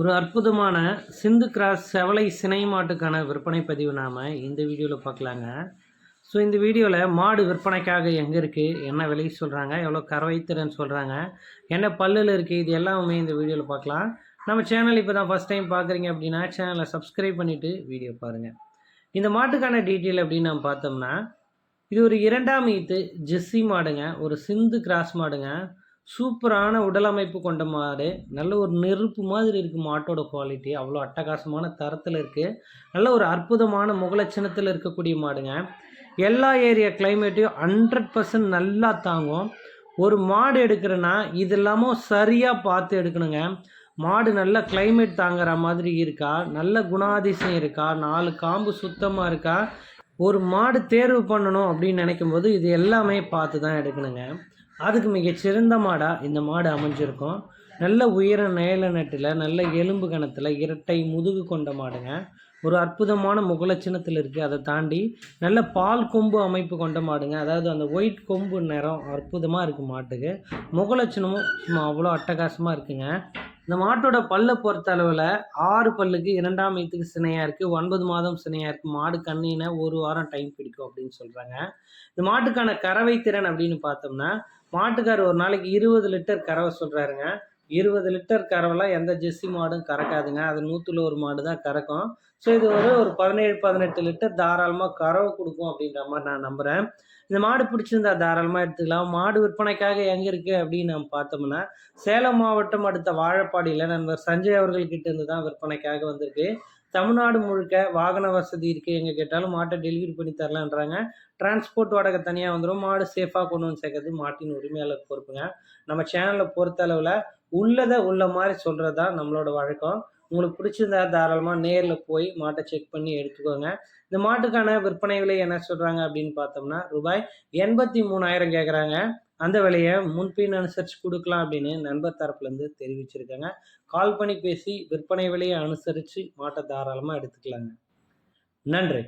ஒரு அற்புதமான சிந்து கிராஸ் செவலை சினை மாட்டுக்கான விற்பனை பதிவு நாம் இந்த வீடியோவில் பார்க்கலாங்க. ஸோ இந்த வீடியோவில் மாடு விற்பனைக்காக எங்கே இருக்குது என்ன விலை சொல்கிறாங்க எவ்வளோ கறவைத்திறன் சொல்கிறாங்க என்ன பல்லில் இருக்குது இது எல்லாமே இந்த வீடியோவில் பார்க்கலாம். நம்ம சேனல் இப்போ தான் ஃபஸ்ட் டைம் பார்க்குறீங்க அப்படின்னா சேனலை சப்ஸ்கிரைப் பண்ணிவிட்டு வீடியோ பாருங்கள் இந்த மாட்டுக்கான டீட்டெயில் அப்படின்னு நம்ம பார்த்தோம்னா இது ஒரு இரண்டாம் ஈத்து ஜெஸ்ஸி மாடுங்க ஒரு சிந்து கிராஸ் மாடுங்க. சூப்பரான உடலமைப்பு கொண்ட மாடு. நல்ல ஒரு நெருப்பு மாதிரி இருக்குது மாட்டோட குவாலிட்டி அவ்வளோ அட்டகாசமான தரத்தில் இருக்குது நல்ல ஒரு அற்புதமான முகலட்சணத்தில் இருக்கக்கூடிய மாடுங்க. எல்லா ஏரியா கிளைமேட்டையும் ஹண்ட்ரட் பர்சன்ட் நல்லா தாங்கும். ஒரு மாடு எடுக்கிறேன்னா இது இல்லாமல் சரியாக பார்த்து எடுக்கணுங்க. மாடு நல்ல கிளைமேட் தாங்குற மாதிரி இருக்கா? நல்ல குணாதிசயம் இருக்கா? நாலு காம்பு சுத்தமாக இருக்கா? ஒரு மாடு தேர்வு பண்ணணும் அப்படின்னு நினைக்கும் போது இது எல்லாமே பார்த்து தான் எடுக்கணுங்க. அதுக்கு மிகச்சிறந்த மாடாக இந்த மாடு அமைஞ்சிருக்கும். நல்ல உயர நேல நட்டில் நல்ல எலும்பு கணத்தில் இரட்டை முதுகு கொண்ட மாடுங்க. ஒரு அற்புதமான முகலட்சணத்தில் இருக்குது அதை தாண்டி நல்ல பால் கொம்பு அமைப்பு கொண்ட மாடுங்க. அதாவது அந்த ஒயிட் கொம்பு நிறம் அற்புதமாக இருக்குது மாட்டுக்கு. முகலட்சணமும் சும்மா அவ்வளோ அட்டகாசமாக இருக்குங்க. இந்த மாட்டோட பல்லை பொறுத்த அளவில் ஆறு பல்லுக்கு இரண்டாம் வயதுக்கு சினையாக இருக்குது ஒன்பது மாதம் சினையாக இருக்குது மாடு கண்ணின ஒரு வாரம் டைம் பிடிக்கும் அப்படின்னு சொல்கிறாங்க இந்த மாட்டுக்கான கறவை திறன் அப்படின்னு பார்த்தோம்னா மாட்டுக்கார் ஒரு நாளைக்கு இருபது லிட்டர் கறவை சொல்கிறாருங்க இருபது லிட்டர் கறவைலாம் எந்த ஜெஸ்ஸி மாடும் கறக்காதுங்க. அது நூற்றில் ஒரு மாடு தான் கறக்கும். ஸோ இது ஒரு ஒரு பதினேழு பதினெட்டு லிட்டர் தாராளமாக கறவை கொடுக்கும் அப்படின்ற மாதிரி நான் நம்புகிறேன் இந்த மாடு பிடிச்சிருந்தா தாராளமாக எடுத்துக்கலாம். மாடு விற்பனைக்காக எங்கே இருக்குது அப்படின்னு நம்ம பார்த்தோம்னா சேலம் மாவட்டம் அடுத்த வாழப்பாடியில் நண்பர் சஞ்சய் அவர்கள்கிட்ட இருந்து தான் விற்பனைக்காக வந்திருக்கு. தமிழ்நாடு முழுக்க வாகன வசதி இருக்குது எங்கே கேட்டாலும் மாட்டை டெலிவரி பண்ணி தரலான்றாங்க. டிரான்ஸ்போர்ட் வாடகை தனியாக வந்துடும் மாடு சேஃபாக கொண்டு வந்து சேர்க்கறது மாட்டின் உரிமையாளர் பொறுப்புங்க. நம்ம சேனலில் பொறுத்த அளவில் உள்ளதை உள்ள மாதிரி சொல்கிறது தான் நம்மளோட வழக்கம். உங்களுக்கு பிடிச்சிருந்தா தாராளமாக நேரில் போய் மாட்டை செக் பண்ணி எடுத்துக்கோங்க. இந்த மாட்டுக்கான விற்பனை விலை என்ன சொல்கிறாங்க அப்படின்னு பார்த்தோம்னா ரூபாய் எண்பத்தி மூணாயிரம் கேட்குறாங்க அந்த விலையை முன்பின் அனுசரித்து கொடுக்கலாம் அப்படின்னு நண்பர் தரப்புலேருந்து தெரிவிச்சிருக்காங்க. கால் பண்ணி பேசி விற்பனை விலையை அனுசரித்து மாட்டை தாராளமாக எடுத்துக்கலாங்க. நன்றி.